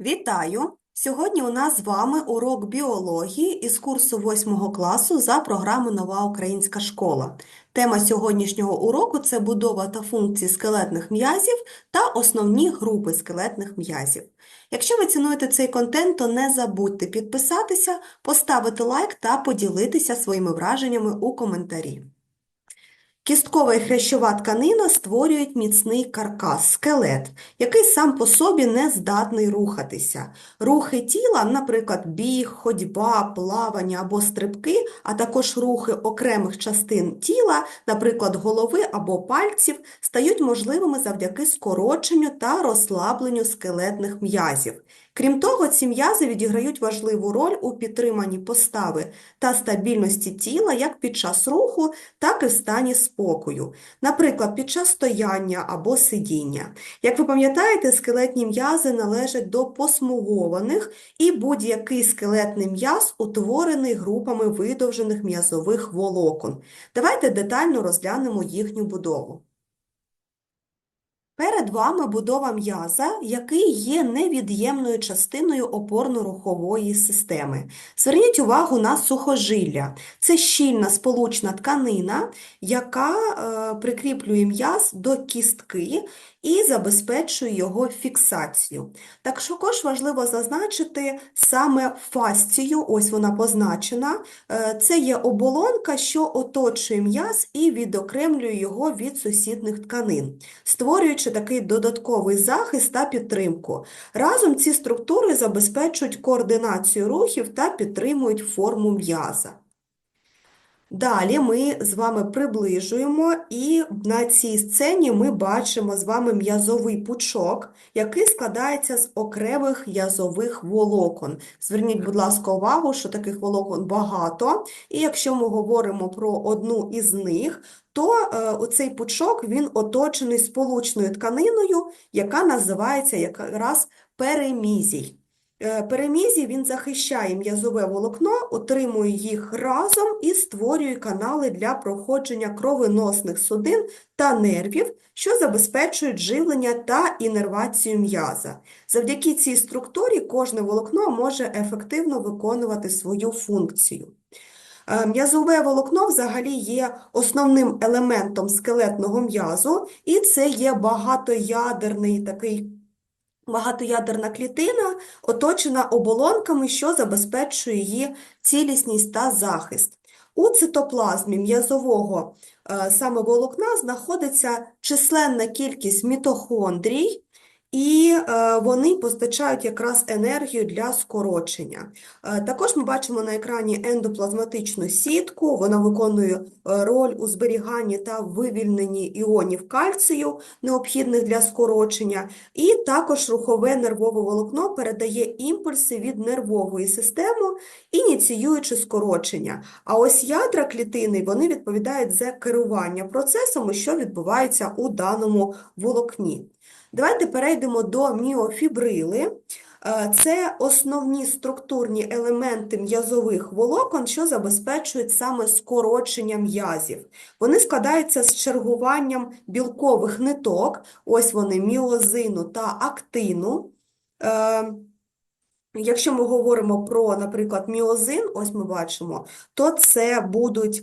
Вітаю! Сьогодні у нас з вами урок біології із курсу 8 класу за програмою Нова Українська школа. Тема сьогоднішнього уроку це будова та функції скелетних м'язів та основні групи скелетних м'язів. Якщо ви цінуєте цей контент, то не забудьте підписатися, поставити лайк та поділитися своїми враженнями у коментарі. Кісткова і хрящова тканина створюють міцний каркас, скелет, який сам по собі не здатний рухатися. Рухи тіла, наприклад, біг, ходьба, плавання або стрибки, а також рухи окремих частин тіла, наприклад, голови або пальців, стають можливими завдяки скороченню та розслабленню скелетних м'язів. Крім того, ці м'язи відіграють важливу роль у підтриманні постави та стабільності тіла як під час руху, так і в стані спокою, наприклад, під час стояння або сидіння. Як ви пам'ятаєте, скелетні м'язи належать до посмугованих, і будь-який скелетний м'яз утворений групами видовжених м'язових волокон. Давайте детально розглянемо їхню будову. Перед вами будова м'яза, який є невід'ємною частиною опорно-рухової системи. Зверніть увагу на сухожилля. Це щільна сполучна тканина, яка е, прикріплює м'яз до кістки і забезпечує його фіксацію. Також важливо зазначити саме фасцію, ось вона позначена. Е, Це є оболонка, що оточує м'яз і відокремлює його від сусідних тканин, створюючи такий додатковий захист та підтримку. Разом ці структури забезпечують координацію рухів та підтримують форму м'яза. Далі ми з вами приближуємо, і на цій сцені ми бачимо з вами м'язовий пучок, який складається з окремих язових волокон. Зверніть, будь ласка, увагу, що таких волокон багато, і якщо ми говоримо про одну із них, то е, оцей пучок він оточений сполучною тканиною, яка називається якраз перемізій. Е, Перемізій він захищає м'язове волокно, утримує їх разом і створює канали для проходження кровоносних судин та нервів, що забезпечують живлення та інервацію м'яза. Завдяки цій структурі кожне волокно може ефективно виконувати свою функцію. Е, М'язове волокно взагалі є основним елементом скелетного м'язу, і це є багатоядерний такий Багатоядерна клітина оточена оболонками, що забезпечує її цілісність та захист. У цитоплазмі м'язового е, саме волокна знаходиться численна кількість мітохондрій, і е, вони постачають якраз енергію для скорочення. Е, Також ми бачимо на екрані ендоплазматичну сітку, вона виконує е, роль у зберіганні та вивільненні іонів кальцію, необхідних для скорочення, і також рухове нервове волокно передає імпульси від нервової системи, ініціюючи скорочення. А ось ядра клітини вони відповідають за керування процесами, що відбуваються у даному волокні. Давайте перейдемо до міофібрили. Е, Це основні структурні елементи м'язових волокон, що забезпечують саме скорочення м'язів. Вони складаються з чергуванням білкових ниток, ось вони міозину та актину. Е, Якщо ми говоримо про, наприклад, міозин, ось ми бачимо, то це будуть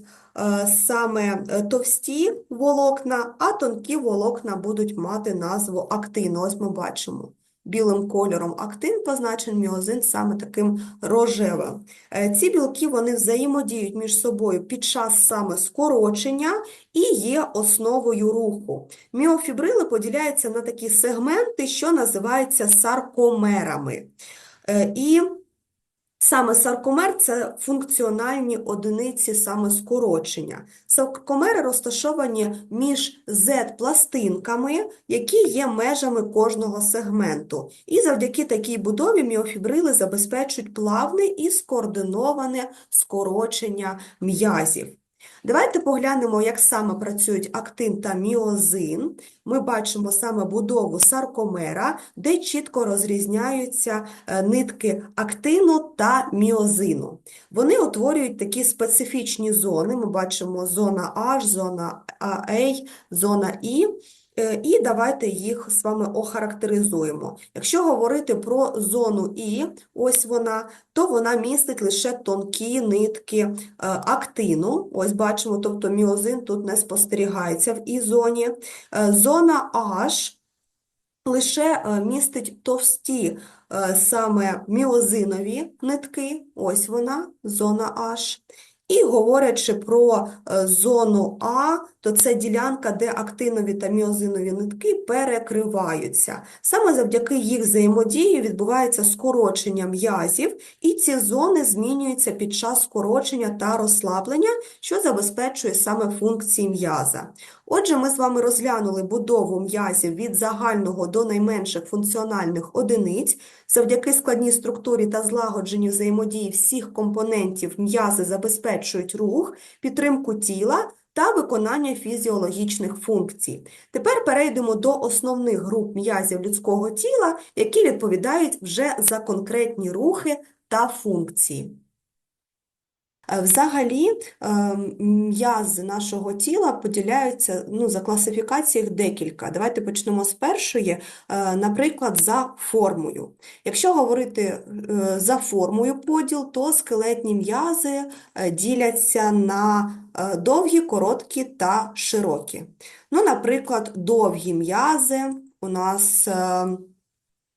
саме е, товсті волокна, а тонкі волокна будуть мати назву актину. Ось ми бачимо. Білим кольором актин позначений міозин саме таким рожевим. Е, Ці білки вони взаємодіють між собою під час саме скорочення і є основою руху. Міофібрили поділяються на такі сегменти, що називаються саркомерами. Е, І саме саркомер – це функціональні одиниці саме скорочення. Саркомери розташовані між Z-пластинками, які є межами кожного сегменту. І завдяки такій будові міофібрили забезпечують плавне і скоординоване скорочення м'язів. Давайте поглянемо, як саме працюють актин та міозин. Ми бачимо саме будову саркомера, де чітко розрізняються е, нитки актину та міозину. Вони утворюють такі специфічні зони. Ми бачимо зона H, зона A, зона I. Е, І давайте їх з вами охарактеризуємо. Якщо говорити про зону І, ось вона, то вона містить лише тонкі нитки е, актину. Ось бачимо, тобто міозин тут не спостерігається в І-зоні. Е, Зона H лише містить товсті саме міозинові нитки, ось вона, зона H. І говорячи про е, зону А, то це ділянка, де актинові та міозинові нитки перекриваються. Саме завдяки їх взаємодії відбувається скорочення м'язів, і ці зони змінюються під час скорочення та розслаблення, що забезпечує саме функції м'яза. Отже, ми з вами розглянули будову м'язів від загального до найменших функціональних одиниць. Завдяки складній структурі та злагодженню взаємодії всіх компонентів м'язи забезпечують рух, підтримку тіла та виконання фізіологічних функцій. Тепер перейдемо до основних груп м'язів людського тіла, які відповідають вже за конкретні рухи та функції. Е, Взагалі, е, м'язи нашого тіла поділяються ну, за класифікацією декілька. Давайте почнемо з першої, е, наприклад, за формою. Якщо говорити за формою поділ, то скелетні м'язи діляться на довгі, короткі та широкі. Ну, наприклад, довгі м'язи у нас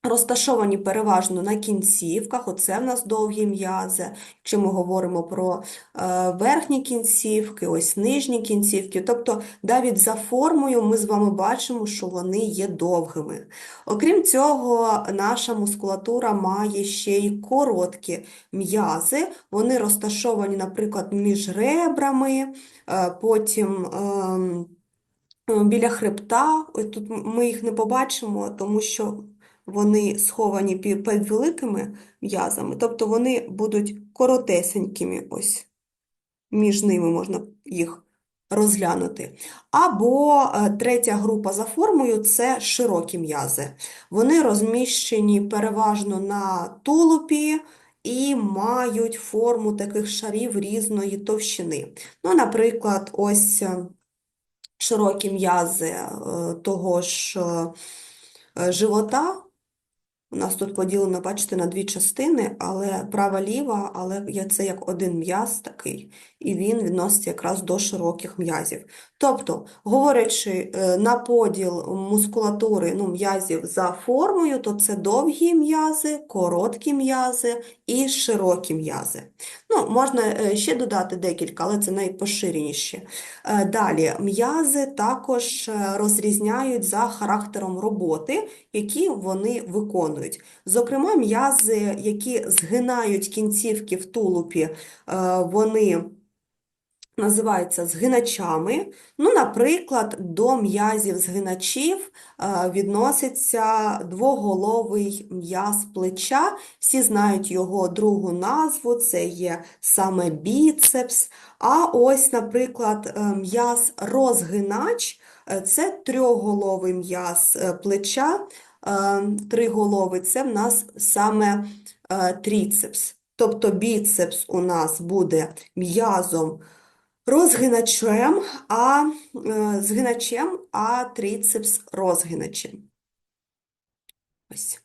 розташовані переважно на кінцівках, оце в нас довгі м'язи. Якщо ми говоримо про е, верхні кінцівки, ось нижні кінцівки, тобто навіть за формою ми з вами бачимо, що вони є довгими. Окрім цього, наша мускулатура має ще й короткі м'язи, вони розташовані, наприклад, між ребрами, е, потім ем, біля хребта. Тут ми їх не побачимо, тому що вони сховані пі- під великими м'язами, тобто вони будуть коротесенькими, ось між ними можна їх розглянути. Або е, третя група за формою це широкі м'язи. Вони розміщені переважно на тулупі і мають форму таких шарів різної товщини. Ну, наприклад, ось е, широкі м'язи е, того ж живота. У нас тут поділено, бачите, на дві частини, але права-ліва, але це як один м'яз такий, і він відноситься якраз до широких м'язів. Тобто, говорячи е, на поділ мускулатури, ну, м'язів за формою, то це довгі м'язи, короткі м'язи і широкі м'язи. Ну, можна е, ще додати декілька, але це найпоширеніші. Е, Далі, м'язи також е, розрізняють за характером роботи, які вони виконують. Зокрема, м'язи, які згинають кінцівки в тулупі, вони називаються згиначами. Ну, наприклад, до м'язів згиначів е, відноситься двоголовий м'яз плеча. Всі знають його другу назву, це є саме біцепс. А ось, наприклад, е, м'яз розгинач е, це трьохголовий м'яз плеча. Е, Триголовий це в нас саме тріцепс. Тобто біцепс у нас буде м'язом розгиначем, а е, згиначем, а трицепс розгиначем. Ось.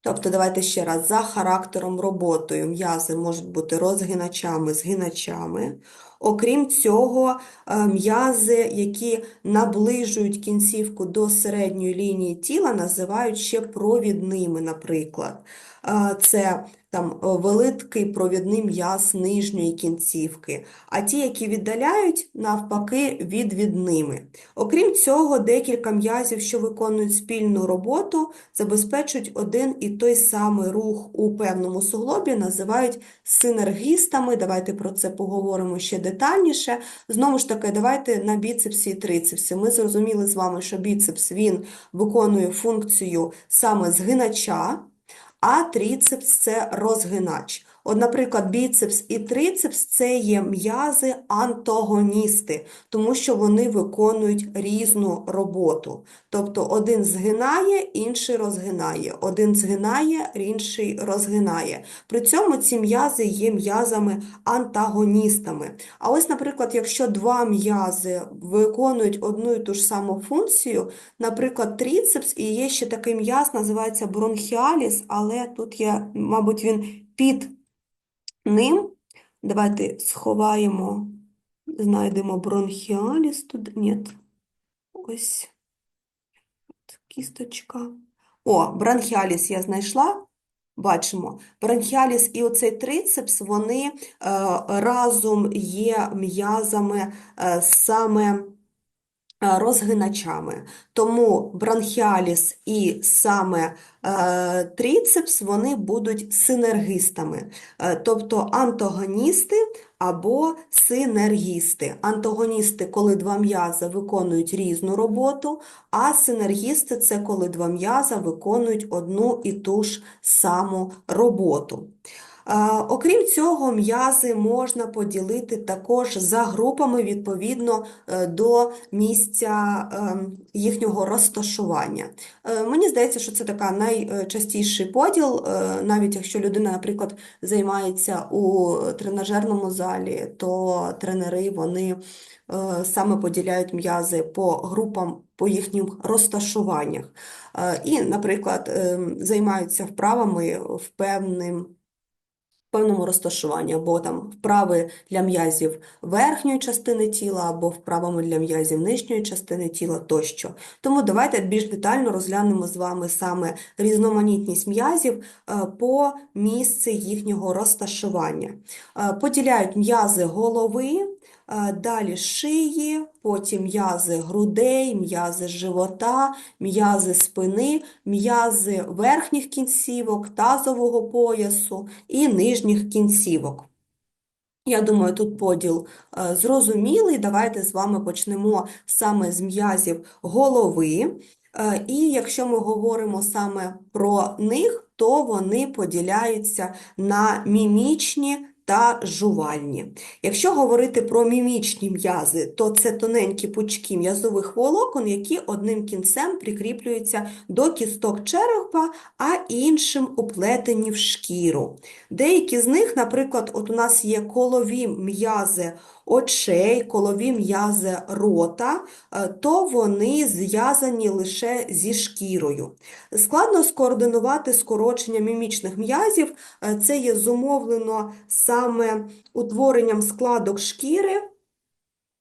Тобто, давайте ще раз, за характером роботою м'язи можуть бути розгиначами, згиначами. Окрім цього, е, м'язи, які наближують кінцівку до середньої лінії тіла, називають ще провідними, наприклад. Е, Це там е, великий провідний м'яз нижньої кінцівки, а ті, які віддаляють, навпаки, відвідними. Окрім цього, декілька м'язів, що виконують спільну роботу, забезпечують один і той самий рух у певному суглобі, називають синергістами. Давайте про це поговоримо ще детальніше. Знову ж таки, давайте на біцепсі і трицепсі. Ми зрозуміли з вами, що біцепс він виконує функцію саме згинача, а тріцепс – це розгинач. От, наприклад, біцепс і трицепс це є м'язи антагоністи, тому що вони виконують різну роботу. Тобто один згинає, інший розгинає, один згинає, інший розгинає. При цьому ці м'язи є м'язами антагоністами. А ось, наприклад, якщо два м'язи виконують одну і ту ж саму функцію, наприклад, трицепс, і є ще такий м'яз, називається бронхіаліс, але тут є, мабуть, він під ним. Давайте сховаємо, знайдемо бронхіаліс тут. Ні. Ось кісточка. О, бронхіаліс я знайшла. Бачимо, бронхіаліс і оцей трицепс, вони е, разом є м'язами е, саме розгиначами. Тому бронхіаліс і саме е, трицепс, вони будуть синергістами, е, тобто антагоністи або синергісти. Антагоністи, коли два м'язи виконують різну роботу, а синергісти – це коли два м'яза виконують одну і ту ж саму роботу. Окрім цього, м'язи можна поділити також за групами відповідно е, до місця ем, їхнього розташування. Е, Мені здається, що це така найчастіший поділ, е, навіть якщо людина, наприклад, займається у тренажерному залі, то тренери вони саме поділяють м'язи по групам, по їхнім розташуваннях. І, наприклад, ем, займаються вправами в певним певному розташуванні, або там вправи для м'язів верхньої частини тіла, або вправами для м'язів нижньої частини тіла тощо. Тому давайте більш детально розглянемо з вами саме різноманітність м'язів е, по місці їхнього розташування. Е, Поділяють м'язи голови, далі шиї, потім м'язи грудей, м'язи живота, м'язи спини, м'язи верхніх кінцівок, тазового поясу і нижніх кінцівок. Я думаю, тут поділ е, зрозумілий. Давайте з вами почнемо саме з м'язів голови. Е, І якщо ми говоримо саме про них, то вони поділяються на мімічні та жувальні. Якщо говорити про мімічні м'язи, то це тоненькі пучки м'язових волокон, які одним кінцем прикріплюються до кісток черепа, а іншим уплетені в шкіру. Деякі з них, наприклад, от у нас є колові м'язи очей, колові м'язи рота, е, то вони зв'язані лише зі шкірою. Складно скоординувати скорочення мімічних м'язів, е, це є зумовлено саме утворенням складок шкіри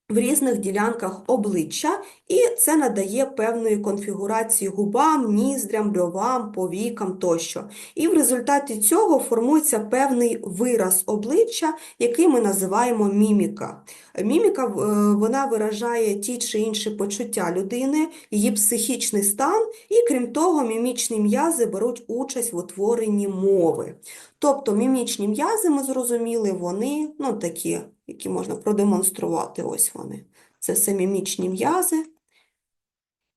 в різних ділянках обличчя, і це надає певної конфігурації губам, ніздрям, брьовам, повікам тощо. І в результаті цього формується певний вираз обличчя, який ми називаємо міміка. Міміка е, вона виражає ті чи інші почуття людини, її психічний стан, і крім того, мімічні м'язи беруть участь в утворенні мови. Тобто мімічні м'язи, ми зрозуміли, вони ну, такі, які можна продемонструвати. Ось вони. Це все мімічні м'язи.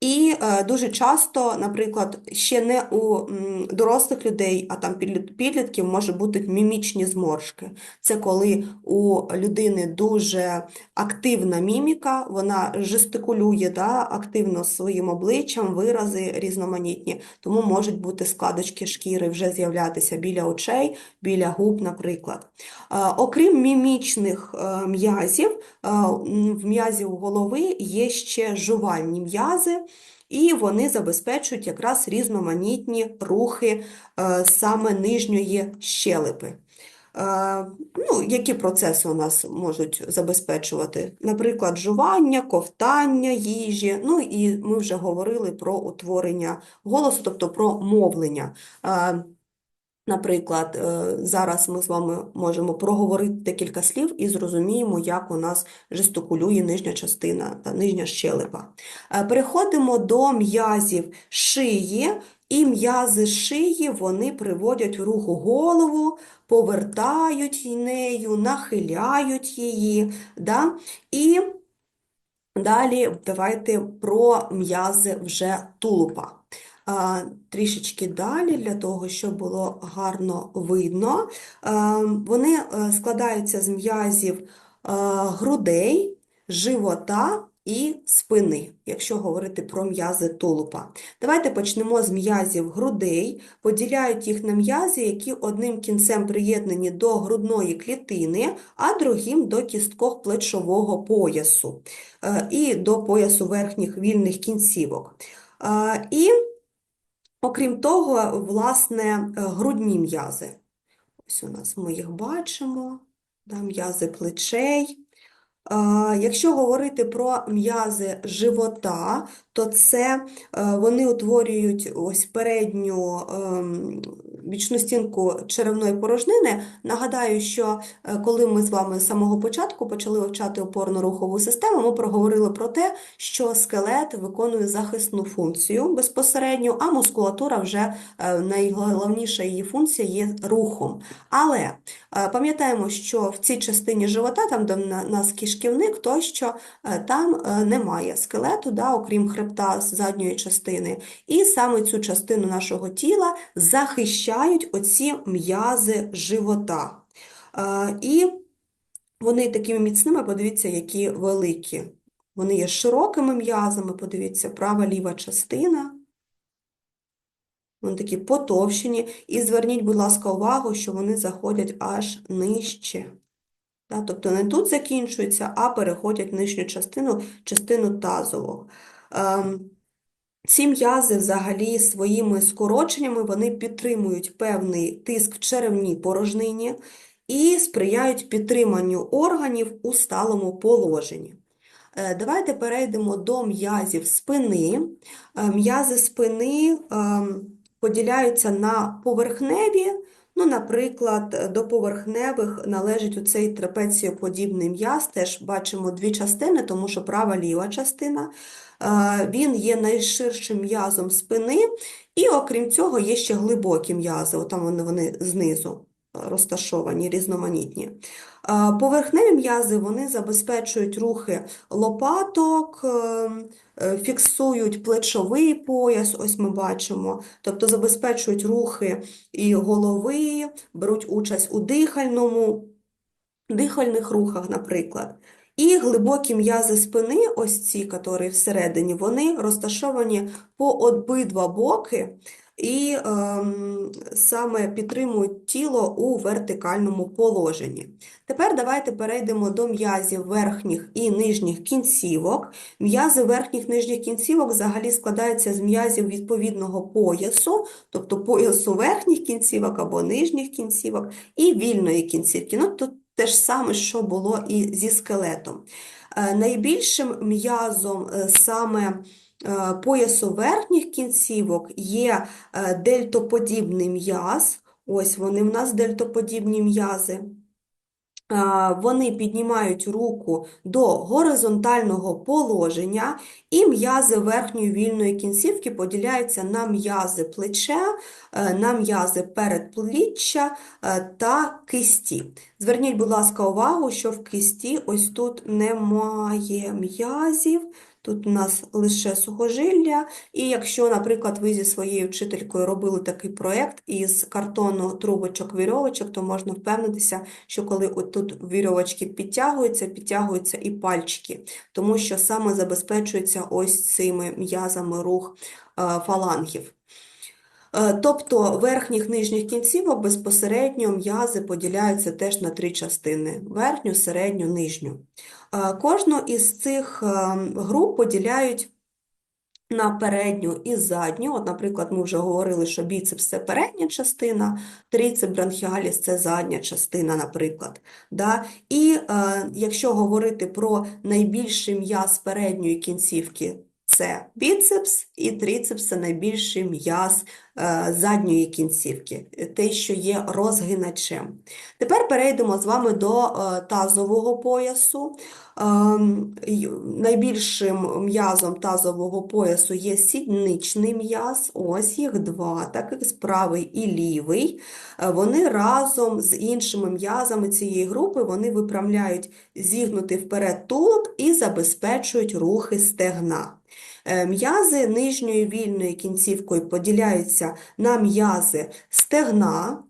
І е, дуже часто, наприклад, ще не у дорослих людей, а там підлітків може бути мімічні зморшки. Це коли у людини дуже активна міміка, вона жестикулює да, активно своїм обличчям, вирази різноманітні, тому можуть бути складочки шкіри вже з'являтися біля очей, біля губ, наприклад. Е, Окрім мімічних е, м'язів, в м'язів голови є ще жувальні м'язи, і вони забезпечують якраз різноманітні рухи е, саме нижньої щелепи. Е, Ну, які процеси у нас можуть забезпечувати? Наприклад, жування, ковтання їжі, ну і ми вже говорили про утворення голосу, тобто про мовлення. Наприклад, е, зараз ми з вами можемо проговорити декілька слів і зрозуміємо, як у нас жестикулює нижня частина та нижня щелепа. Е, Переходимо до м'язів шиї, і м'язи шиї вони приводять в рух голову, повертають нею, нахиляють її. Да? І далі давайте про м'язи вже тулупа. Трішечки далі, для того, щоб було гарно видно. Вони е, складаються з м'язів е, грудей, живота і спини, якщо говорити про м'язи тулупа. Давайте почнемо з м'язів грудей. Поділяють їх на м'язи, які одним кінцем приєднані до грудної клітини, а другим до кісткох плечового поясу е, і до поясу верхніх вільних кінцівок. І, окрім того, власне, е, грудні м'язи. Ось у нас ми їх бачимо, да, м'язи плечей. Якщо говорити про м'язи живота, то це е, вони утворюють ось передню ем, бічну стінку черевної порожнини. Нагадаю, що е, коли ми з вами з самого початку почали вивчати опорно-рухову систему, ми проговорили про те, що скелет виконує захисну функцію безпосередньо, а мускулатура вже е, найголовніша її функція є рухом. Але е, пам'ятаємо, що в цій частині живота, там де у нас кишківник, тощо е, там немає скелету, да, окрім хребта задньої частини. І саме цю частину нашого тіла захищають оці м'язи живота. Е, І вони такими міцними, подивіться, які великі. Вони є широкими м'язами, подивіться, права ліва частина. Вони такі потовщені. І зверніть, будь ласка, увагу, що вони заходять аж нижче. Тобто не тут закінчуються, а переходять в нижню частину, частину тазового. Ці м'язи взагалі своїми скороченнями вони підтримують певний тиск в черевній порожнині і сприяють підтриманню органів у сталому положенні. Е, Давайте перейдемо до м'язів спини. Е, М'язи спини ем, поділяються на поверхневі, ну, наприклад, до поверхневих належить цей трапеціоподібний м'яз, теж бачимо дві частини, тому що права-ліва частина. Е, Він є найширшим м'язом спини, і окрім цього є ще глибокі м'язи, там вони, вони знизу розташовані, різноманітні. Поверхневі м'язи вони забезпечують рухи лопаток, е, е, фіксують плечовий пояс, ось ми бачимо, тобто забезпечують рухи і голови, беруть участь у дихальному, дихальних рухах, наприклад. І глибокі м'язи спини, ось ці, які всередині, вони розташовані по обидва боки і ем, саме підтримують тіло у вертикальному положенні. Тепер давайте перейдемо до м'язів верхніх і нижніх кінцівок. М'язи верхніх нижніх кінцівок взагалі складаються з м'язів відповідного поясу, тобто поясу верхніх кінцівок або нижніх кінцівок, і вільної кінцівки. Ну, тут те ж саме, що було і зі скелетом. Е, Найбільшим м'язом е, саме поясу верхніх кінцівок є е, дельтоподібний м'яз. Ось вони в нас дельтоподібні м'язи. Вони піднімають руку до горизонтального положення, і м'язи верхньої вільної кінцівки поділяються на м'язи плеча, е, на м'язи передпліччя е, та кисті. Зверніть, будь ласка, увагу, що в кисті ось тут немає м'язів, тут у нас лише сухожилля. І якщо, наприклад, ви зі своєю вчителькою робили такий проєкт із картону трубочок, вірьовочок, то можна впевнитися, що коли тут вірьовочки підтягуються, підтягуються і пальчики, тому що саме забезпечується ось цими м'язами рух е, фалангів. Е, Тобто верхніх нижніх кінцівок безпосередньо м'язи поділяються теж на три частини: верхню, середню, нижню. Е, Кожну із цих е, груп поділяють на передню і задню. От, наприклад, ми вже говорили, що біцепс – це передня частина, трицеп бронхіаліс – це задня частина, наприклад. Да? І е, якщо говорити про найбільший м'яз передньої кінцівки, це біцепс, і трицепс – це найбільший м'яз е, задньої кінцівки, те, що є розгиначем. Тепер перейдемо з вами до е, тазового поясу. Ем, Найбільшим м'язом тазового поясу є сідничний м'яз, ось їх два, таких правий і лівий. Е, Вони разом з іншими м'язами цієї групи вони виправляють зігнутий вперед тулуб і забезпечують рухи стегна. Е, М'язи нижньої вільної кінцівкою поділяються на м'язи стегна,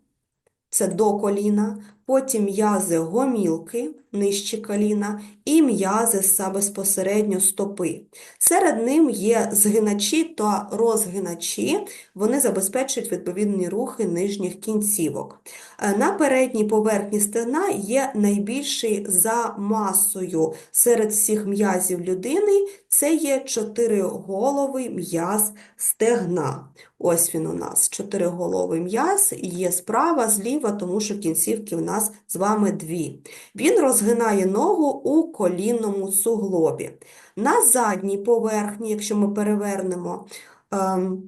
це до коліна, потім м'язи гомілки, нижче коліна, і м'язи са- безпосередньо стопи. Серед ним є згиначі та розгиначі, вони забезпечують відповідні рухи нижніх кінцівок. Е, На передній поверхні стегна є найбільший за масою серед всіх м'язів людини, це є чотириголовий м'яз стегна. Ось він у нас, чотириголовий м'яз, є справа, зліва, тому що кінцівки у нас з вами дві. Він розгинає ногу у колінному суглобі. На задній поверхні, якщо ми перевернемо, ем,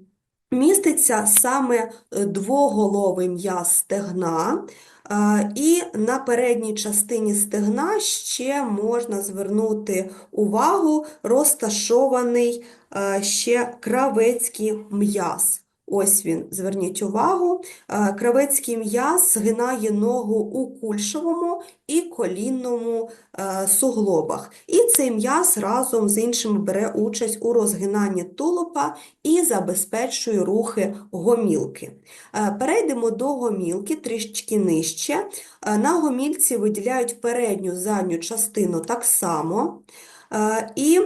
міститься саме двоголовий м'яз стегна, е, і на передній частині стегна ще можна звернути увагу розташований е, ще кравецький м'яз. Ось він, зверніть увагу. Е, Кравецький м'яз згинає ногу у кульшовому і колінному е, суглобах. І цей м'яз разом з іншими бере участь у розгинанні тулупа і забезпечує рухи гомілки. Е, Перейдемо до гомілки трішечки нижче. На гомільці виділяють передню задню частину так само. І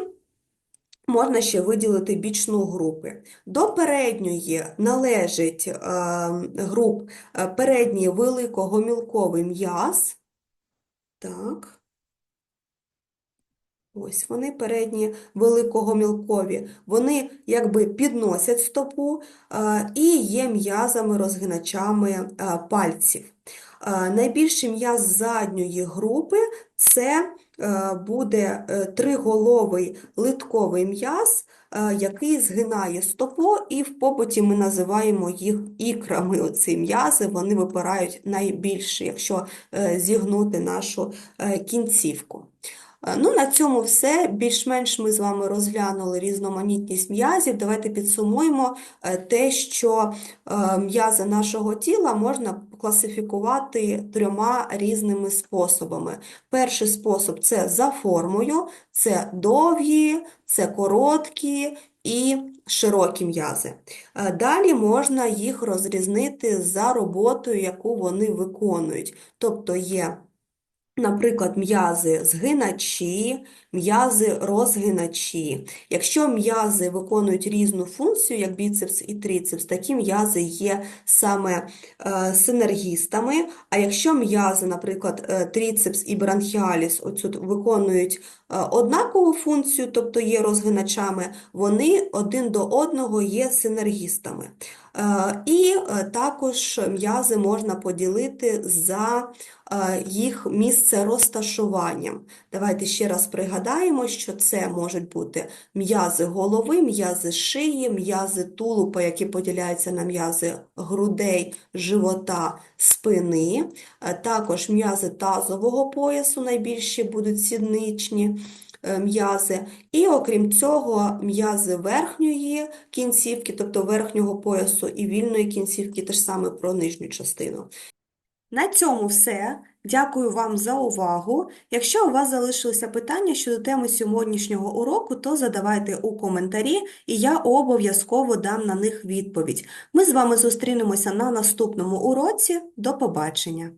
Можна ще виділити бічну групи. До передньої належить е, груп е, передній великогомілковий м'яз. Так. Ось вони передні великогомілкові. Вони якби підносять стопу е, і є м'язами-розгиначами е, пальців. Найбільший м'яз задньої групи це буде е, триголовий литковий м'яз, е, який згинає стопу, і в побуті ми називаємо їх ікрами. Оці м'язи, вони випирають найбільше, якщо е, зігнути нашу е, кінцівку. Е, Ну, на цьому все. Більш-менш ми з вами розглянули різноманітність м'язів. Давайте підсумуємо е, те, що е, м'язи нашого тіла можна класифікувати трьома різними способами. Перший спосіб – це за формою, це довгі, це короткі і широкі м'язи. Далі можна їх розрізнити за роботою, яку вони виконують. Тобто є Наприклад, м'язи згиначі, м'язи розгиначі. Якщо м'язи виконують різну функцію, як біцепс і трицепс, такі м'язи є саме е, синергістами. А якщо м'язи, наприклад, е, трицепс і бронхіаліс оцю виконують однакову функцію, тобто є розгиначами, вони один до одного є синергістами. Е, І е, також м'язи можна поділити за е, їх місце розташуванням. Давайте ще раз пригадаємо, що це можуть бути м'язи голови, м'язи шиї, м'язи тулупа, які поділяються на м'язи грудей, живота, спини, е, також м'язи тазового поясу, найбільші будуть сідничні е, м'язи, і окрім цього, м'язи верхньої кінцівки, тобто верхнього поясу і вільної кінцівки, теж саме про нижню частину. На цьому все. Дякую вам за увагу. Якщо у вас залишилися питання щодо теми сьогоднішнього уроку, то задавайте у коментарі, і я обов'язково дам на них відповідь. Ми з вами зустрінемося на наступному уроці. До побачення!